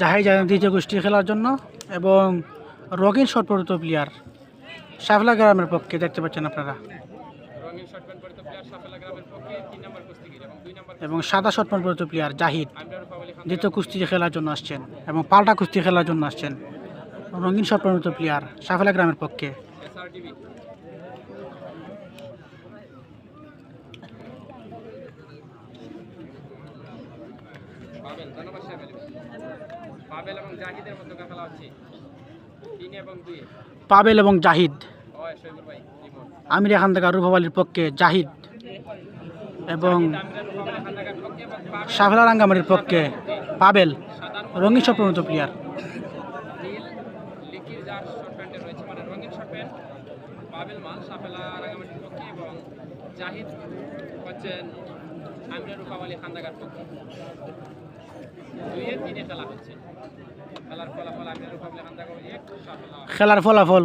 জাহাই যায় দ্বিতীয় গোষ্ঠী খেলার জন্য এবং রগিন শটপরিত প্লেয়ার শাফলা গ্রামের পক্ষে দেখতে পাচ্ছেন আপনারা। রঙিন শর্ট প্যান্ট পরিত প্লেয়ার সাফেলা গ্রামের পক্ষে তিন নম্বর কুস্তিগির এবং দুই নম্বর এবং সাদা শটপন পরিত প্লেয়ার জাহিদ দ্বিতীয় কুস্তি খেলার জন্য আসছেন এবং পাল্টা কুস্তি খেলার জন্য আসছেন। রঙিন শটপরিত প্লেয়ার শাফলা গ্রামের পক্ষে। পাবেল এবং জাহিদের মধ্যে খেলা হচ্ছে তিন এবং দুই। পাবেল এবং জাহিদ। ভাই। আমির এখান থেকে রূপাবালির পক্ষে জাহিদ এবং পাবেল রাঙ্গামারির পক্ষে পাবেল, রঙিন শটপরিত প্লেয়ার নীল লিকির যার শর্ট প্যান্টে রয়েছে রঙিন শর্ট প্যান্ট পাবেল মাল সাফেলা রাঙামাটির পক্ষে এবং জাহিদ হচ্ছেন আমরা রূপাবলী খান্দাগার পক্ষে দুইয়ে তিনে খেলা হচ্ছে খেলার ফলাফল আমরা রূপাবলী খান্দাগার খেলার ফলাফল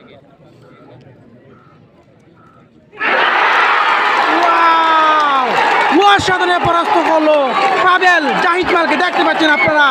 অসাধারণ পরাস্ত করল। পাবেল জাহিদ মালকে দেখতে পাচ্ছেন আপনারা।